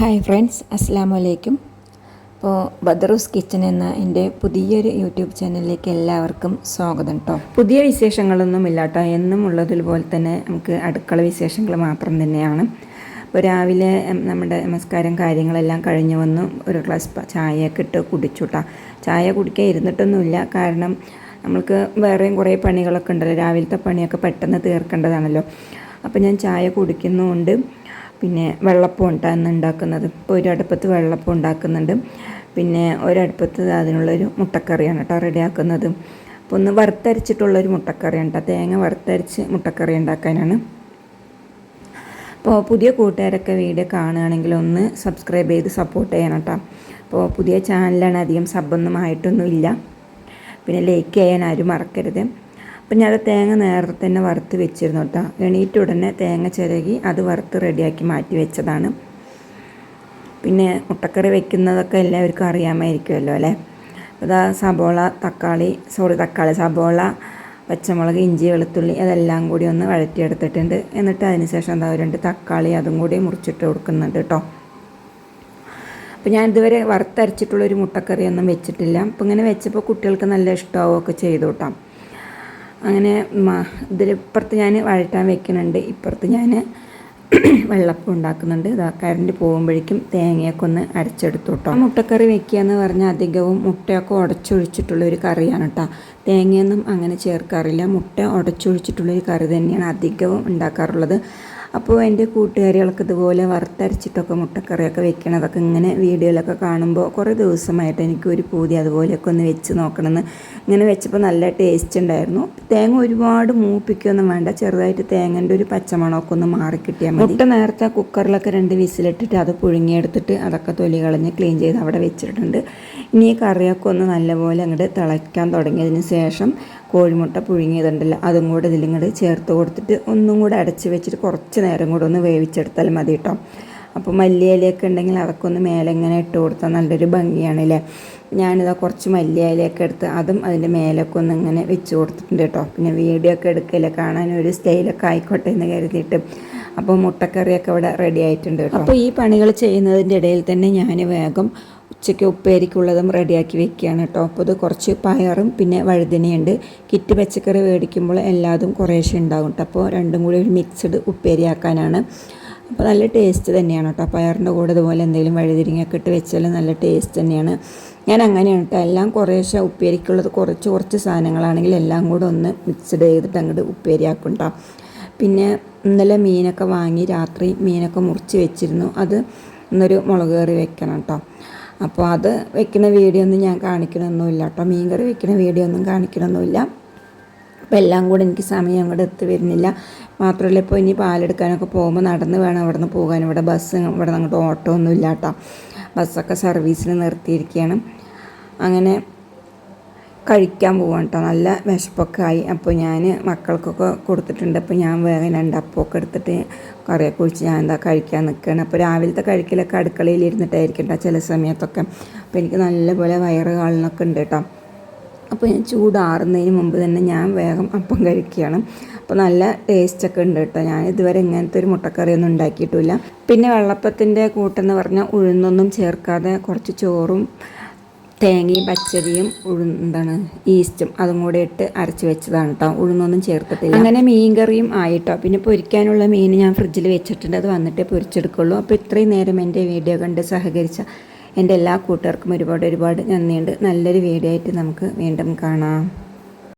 Hi friends അസ്സാം വലൈക്കും അപ്പോൾ ബദറൂസ് കിച്ചൺ എന്ന എന്റെ പുതിയൊരു യൂട്യൂബ് ചാനലിലേക്ക് എല്ലാവർക്കും സ്വാഗതം കേട്ടോ പുതിയ വിശേഷങ്ങളൊന്നും ഇല്ല കേട്ടോ എന്നും ഉള്ളതുപോലെ തന്നെ നമുക്ക് അടുക്കള വിശേഷങ്ങൾ മാത്രം തന്നെയാണ്. ഇപ്പോൾ രാവിലെ നമ്മുടെ നമസ്കാരം കാര്യങ്ങളെല്ലാം കഴിഞ്ഞ് വന്നു. ഒരു ഗ്ലാസ് ചായയൊക്കെ ഇട്ട് കുടിച്ചുട്ടാ ചായ കുടിക്കാൻ ഇരുന്നിട്ടൊന്നുമില്ല. കാരണം നമ്മൾക്ക് വേറെയും കുറേ പണികളൊക്കെ ഉണ്ടല്ലോ. രാവിലത്തെ പണിയൊക്കെ പെട്ടെന്ന് തീർക്കേണ്ടതാണല്ലോ. അപ്പോൾ ഞാൻ ചായ കുടിക്കുന്നുമുണ്ട്. പിന്നെ വെള്ളപ്പം ഉണ്ടാകുന്ന ഉണ്ടാക്കുന്നത്. ഇപ്പോൾ അടുപ്പത്ത് വെള്ളപ്പം ഉണ്ടാക്കുന്നുണ്ട്. പിന്നെ ഒരടുപ്പത്ത് അതിനുള്ളൊരു മുട്ടക്കറിയാണ് കേട്ടോ റെഡിയാക്കുന്നത്. അപ്പോൾ ഒന്ന് വറുത്തരച്ചിട്ടുള്ളൊരു മുട്ടക്കറിയാണ് കേട്ടോ തേങ്ങ വറുത്തരച്ച് മുട്ടക്കറി ഉണ്ടാക്കാനാണ്. അപ്പോൾ പുതിയ കൂട്ടുകാരൊക്കെ വീഡിയോ കാണുകയാണെങ്കിൽ ഒന്ന് സബ്സ്ക്രൈബ് ചെയ്ത് സപ്പോർട്ട് ചെയ്യണം കേട്ടോ അപ്പോൾ പുതിയ ചാനലാണ് അധികം സബ്ബൊന്നും ആയിട്ടൊന്നുമില്ല. പിന്നെ ലൈക്ക് ചെയ്യാൻ ആരും മറക്കരുത്. അപ്പം ഞാൻ തേങ്ങ നേരത്തെ തന്നെ വറുത്ത് വെച്ചിരുന്നു കേട്ടോ. എണീറ്റ് ഉടനെ തേങ്ങ ചിരകി അത് വറുത്ത് റെഡിയാക്കി മാറ്റി വെച്ചതാണ്. പിന്നെ മുട്ടക്കറി വെക്കുന്നതൊക്കെ എല്ലാവർക്കും അറിയാമായിരിക്കുമല്ലോ അല്ലേ? അതാ സബോള തക്കാളി സോറി തക്കാളി സബോള പച്ചമുളക് ഇഞ്ചി വെളുത്തുള്ളി അതെല്ലാം കൂടി ഒന്ന് വഴറ്റിയെടുത്തിട്ടുണ്ട്. എന്നിട്ട് അതിനുശേഷം എന്താ രണ്ട് തക്കാളി അതും കൂടി മുറിച്ചിട്ട് കൊടുക്കുന്നുണ്ട് കേട്ടോ. അപ്പോൾ ഞാൻ ഇതുവരെ വറുത്തരച്ചിട്ടുള്ളൊരു മുട്ടക്കറിയൊന്നും വെച്ചിട്ടില്ല. അപ്പോൾ ഇങ്ങനെ വെച്ചപ്പോൾ കുട്ടികൾക്ക് നല്ല ഇഷ്ടമാവുകയൊക്കെ ചെയ്തു കേട്ടോ. അങ്ങനെ ഇതിലിപ്പുറത്ത് ഞാൻ വഴറ്റാൻ വെക്കുന്നുണ്ട്. ഇപ്പുറത്ത് ഞാൻ വെള്ളപ്പം ഉണ്ടാക്കുന്നുണ്ട്. ഇതാ കറണ്ട് പോകുമ്പോഴേക്കും തേങ്ങയൊക്കെ ഒന്ന് അരച്ചെടുത്തു കേട്ടോ മുട്ടക്കറി വെക്കുക എന്ന് പറഞ്ഞാൽ അധികവും മുട്ടയൊക്കെ ഉടച്ചൊഴിച്ചിട്ടുള്ള ഒരു കറിയാണ് കേട്ടോ തേങ്ങയൊന്നും അങ്ങനെ ചേർക്കാറില്ല. മുട്ട ഉടച്ചൊഴിച്ചിട്ടുള്ളൊരു കറി തന്നെയാണ് അധികവും ഉണ്ടാക്കാറുള്ളത്. അപ്പോൾ എന്റെ കൂട്ടുകാരികൾക്ക് ഇതുപോലെ വറുത്തരച്ചിട്ടൊക്കെ മുട്ടക്കറിയൊക്കെ വെക്കണതൊക്കെ ഇങ്ങനെ വീഡിയോയിലൊക്കെ കാണുമ്പോൾ കുറേ ദിവസമായിട്ട് എനിക്ക് ഒരു പൂതി അതുപോലെയൊക്കെ ഒന്ന് വെച്ച് നോക്കണമെന്ന് ഇങ്ങനെ വെച്ചപ്പോൾ നല്ല ടേസ്റ്റ് ഉണ്ടായിരുന്നു. തേങ്ങ ഒരുപാട് മൂപ്പിക്കൊന്നും വേണ്ട. ചെറുതായിട്ട് തേങ്ങന്റെ ഒരു പച്ചമണമൊക്കെ ഒന്ന് മാറിക്കിട്ടിയാൽ മതി. മുട്ട നേരത്തെ കുക്കറിലൊക്കെ രണ്ട് വിസിലിട്ടിട്ട് അത് പുഴുങ്ങിയെടുത്തിട്ട് അതൊക്കെ തൊലി കളഞ്ഞ് ക്ലീൻ ചെയ്ത് അവിടെ വെച്ചിട്ടുണ്ട്. ഇനി ഈ കറിയൊക്കെ ഒന്ന് നല്ലപോലെ അങ്ങോട്ട് തിളയ്ക്കാൻ തുടങ്ങിയതിന് ശേഷം കോഴിമുട്ട പുഴുങ്ങിയതുണ്ടല്ലോ അതും കൂടെ ഇതിലിങ്ങോട്ട് ചേർത്ത് കൊടുത്തിട്ട് ഒന്നും കൂടെ അടച്ച് വെച്ചിട്ട് കുറച്ച് നേരം കൂടെ ഒന്ന് വേവിച്ചെടുത്താൽ മതി കേട്ടോ അപ്പോൾ മല്ലിയിലയൊക്കെ ഉണ്ടെങ്കിൽ അതൊക്കെ ഒന്ന് മേലെ ഇങ്ങനെ ഇട്ട് കൊടുത്താൽ നല്ലൊരു ഭംഗിയാണല്ലേ ഞാനിതാ കുറച്ച് മല്ലിയിലയൊക്കെ എടുത്ത് അതും അതിന്റെ മേലൊക്കെ ഒന്ന് ഇങ്ങനെ വെച്ച് കൊടുത്തിട്ടുണ്ട് കേട്ടോ പിന്നെ വീഡിയോ ഒക്കെ എടുക്കില്ല കാണാൻ ഒരു സ്റ്റൈലൊക്കെ ആയിക്കോട്ടെ എന്ന് കരുതിയിട്ട്. അപ്പോൾ മുട്ടക്കറിയൊക്കെ ഇവിടെ റെഡി ആയിട്ടുണ്ട് കേട്ടോ അപ്പോൾ ഈ പണികൾ ചെയ്യുന്നതിന്റെ ഇടയിൽ തന്നെ ഞാൻ വേഗം ഉച്ചയ്ക്ക് ഉപ്പേരിക്കുള്ളതും റെഡിയാക്കി വെക്കുകയാണ് കേട്ടോ. അപ്പോൾ ഇത് കുറച്ച് പയറും പിന്നെ വഴുതനയുണ്ട്. കിറ്റ് പച്ചക്കറി മേടിക്കുമ്പോൾ എല്ലാതും കുറേശ്ശെ ഉണ്ടാകും കേട്ടോ. അപ്പോൾ രണ്ടും കൂടി ഒരു മിക്സ്ഡ് ഉപ്പേരിയാക്കാനാണ്. അപ്പോൾ നല്ല ടേസ്റ്റ് തന്നെയാണ് കേട്ടോ. പയറിന്റെ കൂടെ ഇതുപോലെ എന്തെങ്കിലും വഴുതിരിങ്ങയൊക്കെ ഇട്ട് വെച്ചാൽ നല്ല ടേസ്റ്റ് തന്നെയാണ്. ഞാൻ അങ്ങനെയാണ് കേട്ടോ. എല്ലാം കുറേശ്ശെ ഉപ്പേരിക്കുള്ളത് കുറച്ച് കുറച്ച് സാധനങ്ങളാണെങ്കിൽ എല്ലാം കൂടെ ഒന്ന് മിക്സ്ഡ് ചെയ്തിട്ട് അങ്ങോട്ട് ഉപ്പേരിയാക്കും കേട്ടോ. പിന്നെ ഇന്നലെ മീനൊക്കെ വാങ്ങി രാത്രി മീനൊക്കെ മുറിച്ച് വെച്ചിരുന്നു. അത് ഇന്നൊരു മുളക് കറി വെക്കണം കേട്ടോ. അപ്പോൾ അത് വെക്കുന്ന വീഡിയോ ഒന്നും ഞാൻ കാണിക്കണമൊന്നുമില്ല കേട്ടോ. മീൻകറി വെക്കുന്ന വീഡിയോ ഒന്നും കാണിക്കണമൊന്നുമില്ല. അപ്പോൾ എല്ലാം കൂടെ എനിക്ക് സമയം അങ്ങോട്ട് എത്തി വരുന്നില്ല. മാത്രമല്ല ഇപ്പോൾ ഇനി പാലെടുക്കാനൊക്കെ പോകുമ്പോൾ നടന്ന് വേണം അവിടെ നിന്ന് പോകാൻ. ഇവിടെ ബസ് ഇവിടെ നിന്ന് അങ്ങോട്ട് ഓട്ടോ ഒന്നും ഇല്ല കേട്ടോ ബസ്സൊക്കെ സർവീസിന് നിർത്തിയിരിക്കുകയാണ്. അങ്ങനെ കഴിക്കാൻ പോവാണ് കേട്ടോ നല്ല വിശപ്പൊക്കെ ആയി. അപ്പോൾ ഞാൻ മക്കൾക്കൊക്കെ കൊടുത്തിട്ടുണ്ട്. അപ്പോൾ ഞാൻ വേഗം രണ്ട് അപ്പമൊക്കെ എടുത്തിട്ട് കറിയൊക്കെ കുഴിച്ച് ഞാൻ എന്താ കഴിക്കാൻ നിൽക്കുകയാണ് അപ്പോൾ രാവിലത്തെ കഴിക്കലൊക്കെ അടുക്കളയിൽ ഇരുന്നിട്ടായിരിക്കും കേട്ടോ ചില സമയത്തൊക്കെ. അപ്പോൾ എനിക്ക് നല്ലപോലെ വയറ് കാളിനൊക്കെ ഉണ്ട് കേട്ടോ അപ്പോൾ ഞാൻ ചൂടാറുന്നതിന് മുമ്പ് തന്നെ ഞാൻ വേഗം അപ്പം കഴിക്കുകയാണ്. അപ്പോൾ നല്ല ടേസ്റ്റൊക്കെ ഉണ്ട് കേട്ടോ ഞാൻ ഇതുവരെ ഇങ്ങനത്തെ ഒരു മുട്ടക്കറിയൊന്നും ഉണ്ടാക്കിയിട്ടില്ല. പിന്നെ വെള്ളപ്പത്തിന്റെ കൂട്ടെന്ന് പറഞ്ഞാൽ ഉഴുന്നൊന്നും ചേർക്കാതെ കുറച്ച് ചോറും തേങ്ങയും പച്ചരിയും എന്താണ് ഈസ്റ്റും അതും കൂടെ ഇട്ട് അരച്ച് വെച്ചതാണ് കേട്ടോ ഉഴുന്നൊന്നും ചേർത്തിട്ടില്ല അങ്ങനെ മീൻ കറിയും ആയിട്ടോ. പിന്നെ പൊരിക്കാനുള്ള മീൻ ഞാൻ ഫ്രിഡ്ജിൽ വെച്ചിട്ടുണ്ട്. അത് വന്നിട്ടേ പൊരിച്ചെടുക്കുള്ളൂ. അപ്പോൾ ഇത്രയും നേരം എന്റെ വീഡിയോ കണ്ട് സഹകരിച്ച എന്റെ എല്ലാ കൂട്ടുകാർക്കും ഒരുപാട് ഒരുപാട് നന്ദിയുണ്ട്. നല്ലൊരു വീഡിയോ ആയിട്ട് നമുക്ക് വീണ്ടും കാണാം.